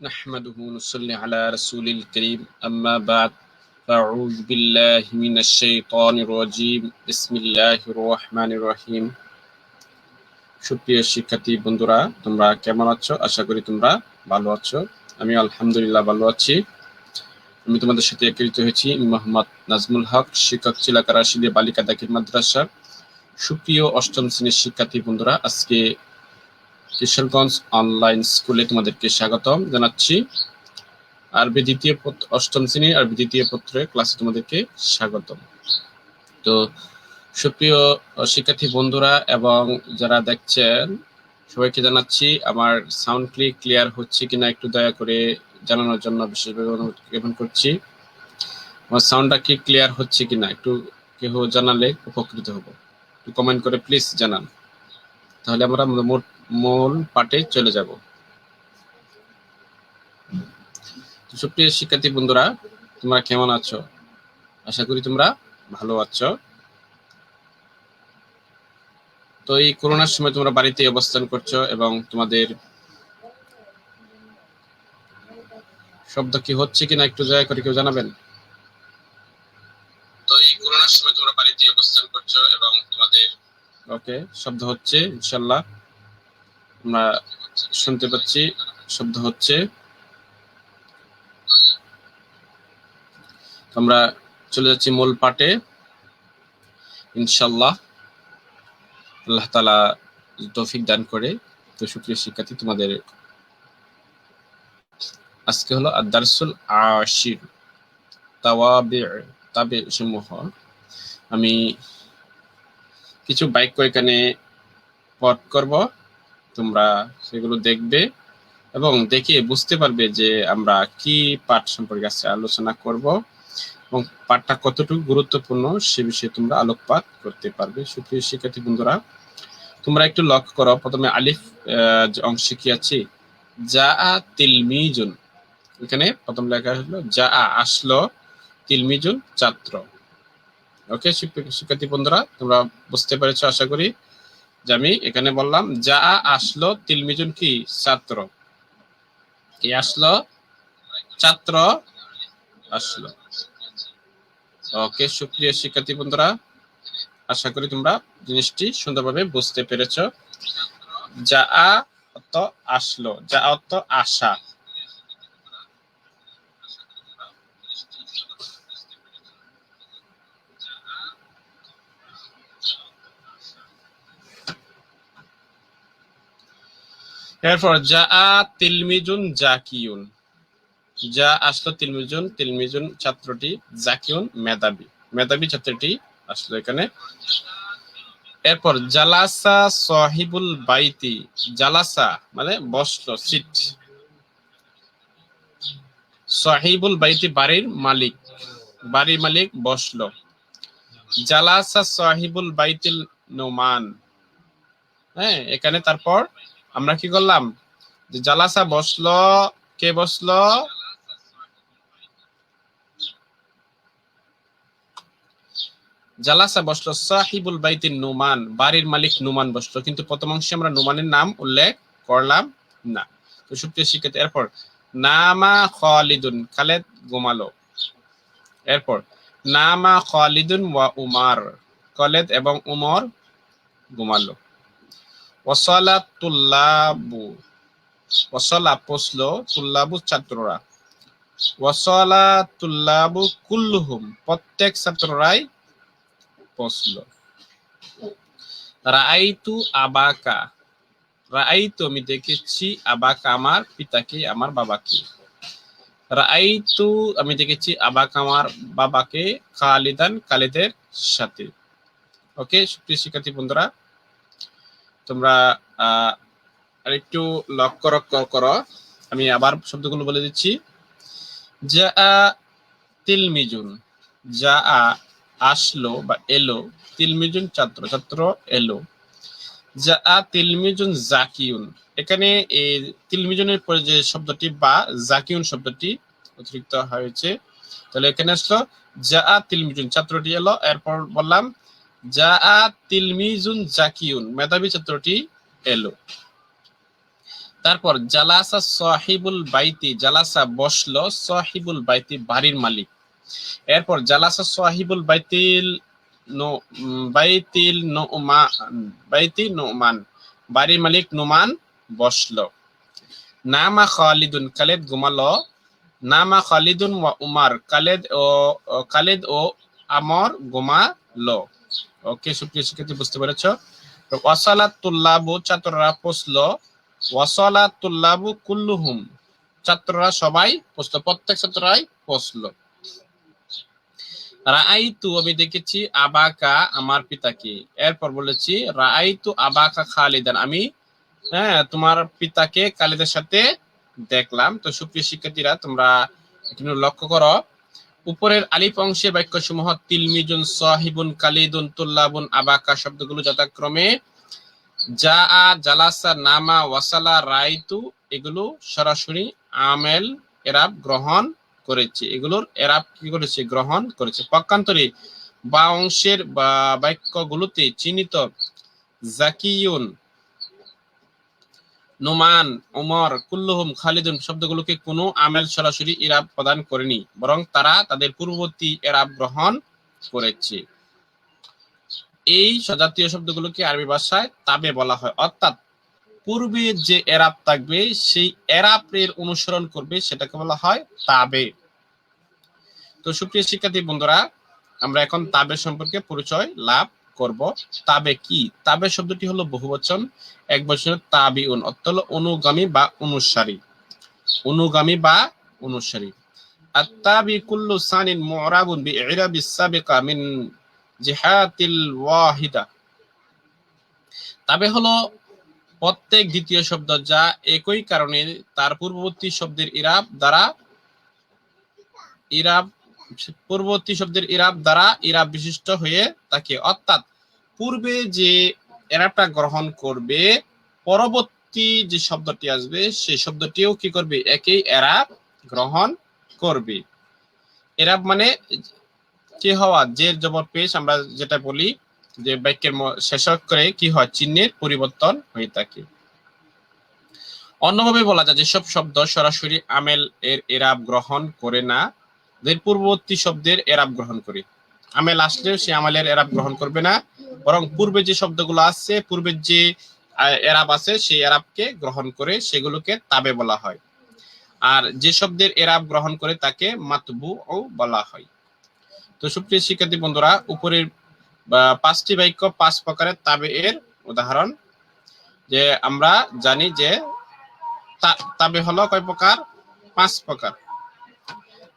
نحمده ونصلي على رسول الكريم أما بعد أعوذ بالله من الشيطان الرجيم بسم الله الرحمن الرحيم সুপ্রিয় শিক্ষার্থী বন্ধুরা তোমরা কেমন আছো আশা করি তোমরা ভালো আছো আমি আলহামদুলিল্লাহ ভালো আছি আমি তোমাদের সাথে একত্রিত হয়েছি মোহাম্মদ নাজমুল হক শিক্ষক চিলাকা রাশিদে বালিকা দাখিল মাদ্রাসা সুপ্রিয় অষ্টম শ্রেণীর শিক্ষার্থী বন্ধুরা আজকে কিশোরগঞ্জ অনলাইন স্কুলে তোমাদেরকে স্বাগতম জানাচ্ছি। আরবি দ্বিতীয় অষ্টম শ্রেণির আরবি দ্বিতীয় পত্রে ক্লাসে তোমাদেরকে স্বাগতম। তো সুপ্রিয় শিক্ষার্থী বন্ধুরা এবং যারা দেখছেন, সবাইকে জানাচ্ছি আমার সাউন্ড ক্লিক ক্লিয়ার হচ্ছে কিনা একটু দয়া করে জানানোর জন্য বিশেষভাবে অনুরোধ জ্ঞাপন করছি। আমার সাউন্ডটা কি ক্লিয়ার হচ্ছে কিনা একটু কেউ জানালে উপকৃত হব। একটু কমেন্ট করে প্লিজ জানান। তাহলে আমরা মোট- মূল পাঠে চলে যাব। সুপ্রিয় শিক্ষার্থী বন্ধুরা তোমরা কেমন আছো? আশা করি তোমরা ভালো আছো। তো এই করোনার সময় তোমরা বাড়িতে অবস্থান করছ এবং তোমাদের শব্দ কি হচ্ছে কিনা একটু দয়া করে কেউ জানাবেন? তো এই করোনার সময় তোমরা বাড়িতে অবস্থান করছ এবং তোমাদের ওকে শব্দ হচ্ছে ইনশাল্লাহ। আমরা শুনতে পাচ্ছি, শব্দ হচ্ছে। আমরা চলে যাচ্ছি মূল পাটে ইনশাল্লাহ আল্লাহ তালা তৌফিক দান করে। তো সুপ্রিয় শিক্ষার্থী, তোমাদের আজকে হলো আদারসুল আশির তাওয়াবে তাবে সমূহ আমি কিছু বাইক এখানে পট করব। তোমরা সেগুলো দেখবে এবং দেখে বুঝতে পারবে যে আমরা কি পাঠ সম্পর্কে আজকে আলোচনা করব এবং পাঠটা কতটুকু গুরুত্বপূর্ণ সে বিষয়ে তোমরা আলোকপাত করতে পারবে। সুপ্রিয় শিক্ষার্থী বন্ধুরা, তোমরা একটু লক্ষ্য করো, প্রথমে আলিফ অংশে কি আছে? যা তিলমিজুন। এখানে প্রথম লেখা হলো যা আসলো তিলমিজুন ছাত্র। ওকে শিক্ষার্থী বন্ধুরা, তোমরা বুঝতে পেরেছ, আশা করি? আমি এখানে বললাম, যা আসলো তিলমিজুন কি? ছাত্র। কি আসলো? ছাত্র আসলো। ওকে, সুপ্রিয় শিক্ষার্থী বন্ধুরা, আশা করি তোমরা জিনিসটি সুন্দরভাবে বুঝতে পেরেছ। যা অর্থ আসলো, যা অর্থ আসা এরপর যা তিলমিজুন জাকিউন। যা আসলো তিলমিজুন তিলমিজুন ছাত্রটি জাকিউন, মেধাবী। মেধাবী ছাত্রটি আসলো এখানে। এরপর, জালাসা সাহিবুল বাইতি। জালাসা মানে বসল, সিট। সাহিবুল বাইতি বাড়ির মালিক। বাড়ির মালিক বসল। জালাসা সাহিবুল বাইতিল নোমান। হ্যাঁ এখানে তারপর আমরা কি করলাম? যে জালাসা বসল, কে বসল? জালাসা বসল সাহিবুল বাইতিন নুমান, বাড়ির মালিক নুমান বসল। কিন্তু প্রথম অংশে আমরা নুমানের নাম উল্লেখ করলাম না। তো সুপ্রিয় শিক্ষার্থী, এরপর, নামা খালিদুন, খালেদ ঘুমালো এরপর, নামা খালিদুন ওয়া উমার, খালেদ এবং উমর ঘুমালো ওয়াসালা তুল্লাবু ওয়াসালা পৌঁছলো তুল্লাবু ছাত্ররা ওয়াসালা তুল্লাবু কুল্লুহুম প্রত্যেক ছাত্ররাই পৌঁছলো রাআইতু আবাকা রাআইতু আমি দেখেছি আবাকা আমার পিতাকে আমার বাবাকে রাআইতু আমি দেখেছি আবাকা আমার বাবাকে খালিদান খালিদের সাথে ওকে সুপ্রিয় শিক্ষার্থী বন্ধুরা তোমরা আরেকটু লক্ষ্য রক্ষ করো আমি আবার শব্দগুলো বলে দিচ্ছি। যা তিলমিজুন। যা আসলো বা এলো। তিলমিজুন ছাত্র ছাত্র এলো। যা তিলমিজুন জাকিউন। এখানে এই তিলমিজুনের পরে যে শব্দটি বা জাকিউন শব্দটি অতিরিক্ত হয়েছে, তাহলে এখানে আসলো যা তিলমিজুন। ছাত্রটি এলো, এরপর বললাম তিলমিজুন জাকিউন, মেধাবী ছাত্রটি এলো। তারপর জালাসা সাহিবুল বাইতি, জালাসা সাহিবুল বাইতি বাড়ির মালিক। এরপর জালাসা সাহিবুল বাইতিল বাইতিল বাইতি নোমান, বাড়ির মালিক নোমান বসল। নামা খালিদুন, খালেদ ঘুমালো। নামা খালিদুন ওয়া উমার, খালেদ ও ও, খালেদ ও আমর ঘুমালো। ওকে সুপ্রিয় শিক্ষার্থী, বুঝতে পেরেছ? তুল্লাবু ছাত্ররা তুল্লাবু কুল্লুহুম, ছাত্ররা সবাই প্রত্যেক রাআইতু, আমি দেখেছি আবাকা, আমার পিতাকে। এরপর বলেছি, রাআইতু আবাকা খালিদান, আমি হ্যাঁ তোমার পিতাকে খালিদের সাথে দেখলাম। তো সুপ্রিয় শিক্ষার্থীরা, তোমরা একটু লক্ষ্য করো। উপরের আলিফ অংশে বাক্য সমূহ তিলমিজুন, সাহিবুন, কালিদুন, তুল্লাবুন, আবাকা শব্দগুলো যথাক্রমে যা আ জালাসা, নামা, ওয়াসালা, রাইতু, এগুলো সরাসরি আমেল, এরাব গ্রহণ করেছে। এগুলোর এরাব কি করেছে? গ্রহণ করেছে। পক্ষান্তরে বা অংশের বা বাক্যগুলোতে চিহ্নিত জাকিউন নোমান ওমর কুল্লুহুম, খালিদুন শব্দগুলোকে কোনো আমেল সরাসরি ইরাব প্রদান করেনি, বরং তারা তাদের পূর্ববর্তী এরাব গ্রহণ করেছে। এই সজাতীয় শব্দগুলোকে আরবি ভাষায় তাবে বলা হয়। অর্থাৎ পূর্বে যে এরাব থাকবে, সেই এরাবের অনুসরণ করবে, সেটাকে বলা হয় তাবে। তো সুপ্রিয় শিক্ষার্থী বন্ধুরা, আমরা এখন তাবে সম্পর্কে পরিচয় লাভ করব। তাবে কি? তাবে শব্দটি হলো বহুবচন, এক বছরের তাবিউন, অর্থ হলো অনুগামী বা অনুসারী। অনুগামী বা অনুসারী। আত্তাবি কুল্লু সানিন মুরাবুন বিইরাবি সাবিকা মিন জিহাতিল ওয়াহিদা। তবে হলো প্রত্যেক দ্বিতীয় শব্দ যা একই কারণে তার পূর্ববর্তী শব্দের ইরাব দ্বারা ইরাব পূর্ববর্তী শব্দের ইরাব দ্বারা ইরাব বিশিষ্ট হয়ে থাকে অর্থাৎ পূর্বে যে এরাবটা গ্রহণ করবে, পরবর্তী যে শব্দটি আসবে, সেই শব্দটিও কি করবে? একই এরাব গ্রহণ করবে। এরাব মানে কি হওয়া? জের, জবর, পেশ আমরা যেটা বলি, যে বাক্যের শেষক করে কি হয়? চিহ্নের পরিবর্তন হয়ে থাকে। অন্যভাবে বলা যায় যেসব শব্দ সরাসরি আমেল এর এরাব গ্রহণ করে না। এর পূর্ববর্তী শব্দের এরাব গ্রহণ করে। আমেল আসলেও সে আমেলের এরাব গ্রহণ করবে না, বরং পূর্বে যে শব্দগুলো আছে পূর্বের যে এরাব আছে, সেই এরাবকে গ্রহণ করে সেগুলোকে তাবে বলা হয়। আর যে শব্দের এরাব গ্রহণ করে তাকে মাতবু ও বলা হয়। তো সুপ্রিয় শিক্ষার্থী বন্ধুরা, উপরের পাঁচটি বাক্য পাঁচ প্রকারের তাবে এর উদাহরণ। যে আমরা জানি যে তাবে হলো কয় প্রকার? পাঁচ প্রকার।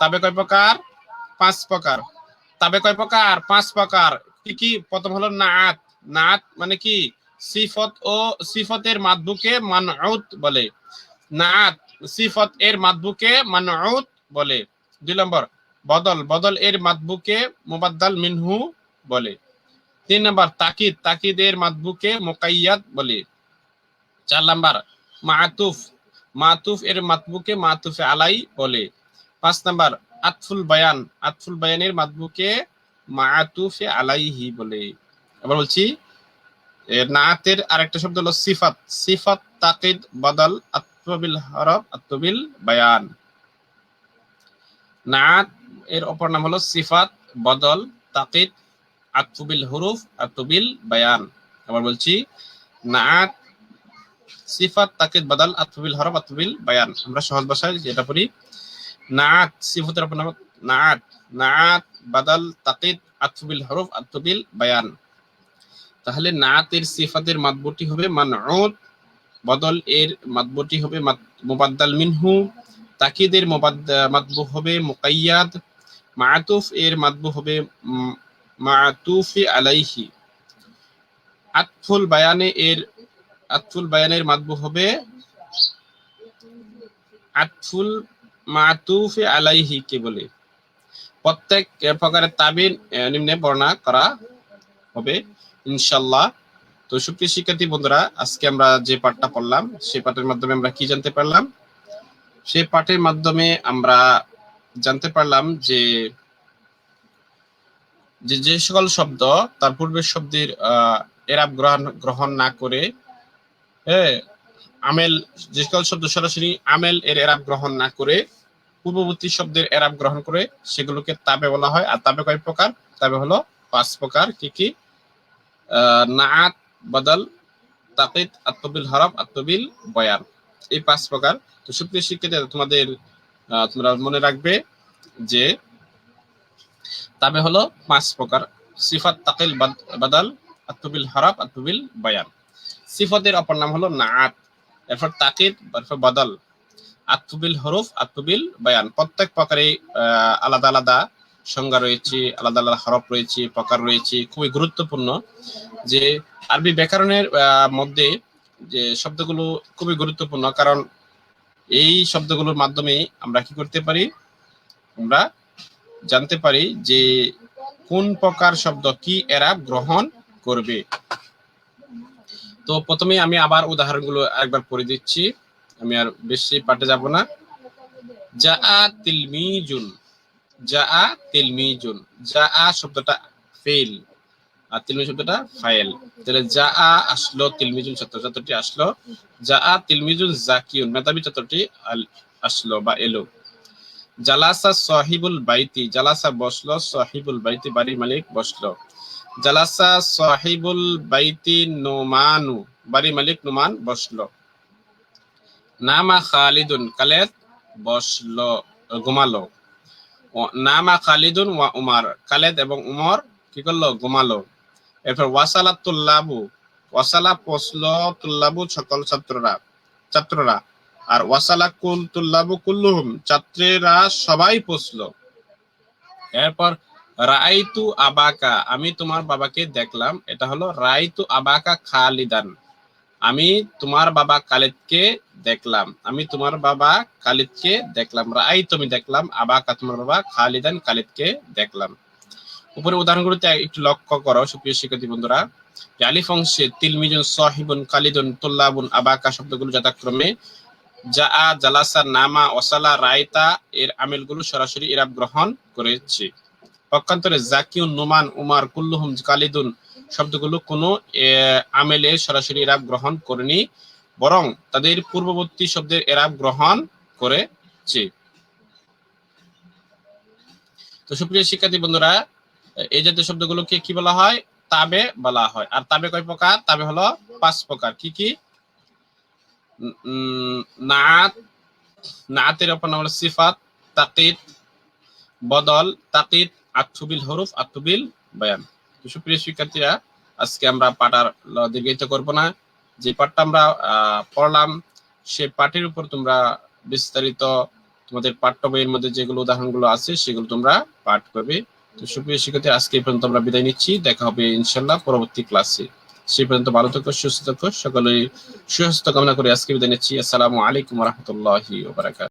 তাবে কয় প্রকার? পাঁচ প্রকার। তাবে কয় প্রকার? পাঁচ প্রকার। কি কি? প্রথম হলো নাত নাত মানে কি? সিফত ও সিফতের মাদবুকে মানউত বলে। নাত সিফত এর মাদবুকে মানউত বলে। দুই নম্বর, বদল। বদল এর মাদবুকে মুবাদ্দাল মিনহু বলে। তিন নম্বর, তাকিদ। তাকিদ এর মাদবুকে মুকাইয়াদ বলে। চার নম্বর, মাতুফ। মাতুফ এর মাতবুকে মাতুফে আলাই বলে। পাঁচ নাম্বার, আতফুল বায়ান। আতফুল বায়ানের মাতবুকে মাতুফে আলাইহি বলে। আবার বলছি নাতের আরেকটা শব্দ হলো সিফাত। সিফাত, তাকিদ, বদল, আত্মবিল হরফ, আত্মবিল বায়ান। নাত এর অপর নাম হলো সিফাত, বদল, তাকিদ, আত্মবিল হরুফ, আত্মবিল বায়ান। আবার বলছি, নাত সিফাত, তাকিদ, বদল, আত্মবিল হরফ, আত্মবিল বায়ান। আমরা সহজ ভাষায় যেটা পড়ি নাত সিফাতের নাম নাত নাত বদল, তাকিদ আত্মবিল হরফ আত্মবিল বায়ান। তাহলে নাতের সিফাতের মাতবুটি হবে মানউত, বদল এর মাতবুটি হবে মুবাদ্দাল মিনহু। তাকিদের মাতবু হবে মুকাইয়াদ। মাতুফ এর মাতবু হবে মাতুফি আলাইহি। আতফুল বায়ানে এর, আতফুল বায়ানের মাতবু হবে আতফুল মাতুফি আলাইহি, কে বলে? প্রত্যেক প্রকারের তাবিন নিম্নে বর্ণনা করা হবে ইনশাল্লাহ তো সুপ্রিয় শিক্ষার্থী বন্ধুরা, আজকে আমরা যে পাঠটা পড়লাম সেই পাঠের মাধ্যমে আমরা কি জানতে পারলাম? সে পাঠের মাধ্যমে আমরা জানতে পারলাম যে যে যে সকল শব্দ তার পূর্বের শব্দের এরাব গ্রহণ গ্রহণ না করে হ্যাঁ আমেল যে সকল শব্দ সরাসরি আমেল এর এরাব গ্রহণ না করে, পূর্ববর্তী শব্দের এরাব গ্রহণ করে সেগুলোকে তাবে বলা হয়। আর তাবে কয় প্রকার? তাবে হলো পাঁচ প্রকার। কি কি? নাআত, বদল, তাকিদ, আত্মবিল হরফ আত্মবিল বয়ান। এই পাঁচ প্রকার। তো সুপ্রিয় শিক্ষিত তোমাদের তোমরা মনে রাখবে যে তাবে হলো পাঁচ প্রকার। সিফাত, তাকিল, বাদ- বাদাল, আত্মবিল হরফ আত্মবিল বয়ান। সিফতের অপর নাম হলো নাআত। এরপর তাকিদ, এরপর বদল। আত্মবিল হরফ, আত্মবিল বয়ান। প্রত্যেক প্রকারে আলাদা আলাদা সংজ্ঞা রয়েছে, আলাদা আলাদা হরফ রয়েছে, প্রকার রয়েছে। খুবই গুরুত্বপূর্ণ যে আরবি ব্যাকরণের মধ্যে যে শব্দগুলো খুবই গুরুত্বপূর্ণ। কারণ এই শব্দগুলোর মাধ্যমে আমরা কি করতে পারি? আমরা জানতে পারি যে কোন প্রকার শব্দ কি এরা গ্রহণ করবে। তো প্রথমে আমি আবার উদাহরণগুলো একবার পড়ে দিচ্ছি। আমি আর বেশি পাঠে যাব না। যা আ তিলমিজুন যা আ তিলমিজুন যা আ শব্দটা ফেল আর তিলমি শব্দটা ফাইল তাহলে যা আ আসলো, তিলমিজুন ছাত্রছাত্রটি আসলো যা আ তিলমিজুন জাকিউন, মেধাবী ছাত্রটি আসলো বা এলো। জালাসা সাহিবুল বাইতি, জালাসা বসল, সাহিবুল বাইতি বাড়ির মালিক বসল। জালাসা সাহিবুল বাইতি নোমানু। বাড়ির মালিক নোমান বসল। নামা খালিদুন, কালেদ বসল, ঘুমালো। নামা খালিদুন ওয়া উমার খালেদ এবং উমর কি করল? ঘুমালো। এরপর ওয়াসালা তুল্লাবু ওয়াসালা পসলো তুল্লাবু সকল ছাত্ররা ছাত্ররা। আর ওয়াসালা কুল তুল্লাবু কুল্লুহুম, ছাত্রেরা সবাই পৌঁছলো। এরপর রাইতু আবাকা। আমি তোমার বাবাকে দেখলাম, এটা হলো রাইতু আবাকা খালিদান। আমি তোমার বাবা খালিদকে দেখলাম, আমি তোমার বাবা খালিদকে দেখলাম রাই তুমি দেখলাম, আবাকা তোমার বাবা খালিদান খালিদকে দেখলাম। উপরে উদাহরণগুলোতে একটু লক্ষ্য করো, সুপ্রিয় শিক্ষার্থী বন্ধুরা। আলিফ অংশে তিলমিজুন, সাহিবুন, খালিদুন, তুল্লাবুন, আবাকা শব্দগুলো যথাক্রমে যা, আ, জালাসা, নামা ওসালা রায়তা এর আমেলগুলো সরাসরি ইরাব গ্রহণ করেছে। পক্ষান্তরে জাকিউন নোমান উমার কুল্লুহুম কালিদুন শব্দগুলো কোনো এ, আমেলের সরাসরি এরাব গ্রহণ করেনি বরং তাদের পূর্ববর্তী শব্দের এরাব গ্রহণ করেছে। তো সুপ্রিয় শিক্ষার্থী বন্ধুরা এই জাতীয় শব্দগুলোকে কি বলা হয়? তাবে বলা হয়। আর তাবে কয় প্রকার? তাবে হলো পাঁচ প্রকার। কি কি? নাত নাতের অপর নাম হলো সিফাত তাকিদ বদল তাকিদ আত্মবিল হরুফ, আত্মবিল বয়ান। তো সুপ্রিয় শিক্ষার্থীরা, আজকে আমরা পাঠ আর দীর্ঘায়িত করব না। যে পাঠটা আমরা পড়লাম, সে পাঠের উপর তোমরা বিস্তারিত তোমাদের পাঠ্য বইয়ের মধ্যে যেগুলো উদাহরণগুলো আছে, সেগুলো তোমরা পাঠ করবে। তো সুপ্রিয় শিক্ষার্থী, আজকে এই পর্যন্ত আমরা বিদায় নিচ্ছি। দেখা হবে ইনশাল্লাহ পরবর্তী ক্লাসে। সেই পর্যন্ত ভালো থাকো, সুস্থ থাকো। সকলেই সুস্বাস্থ্য কামনা করে আজকে বিদায় নিচ্ছি। আসসালামু আলাইকুম রহমতুল্লাহি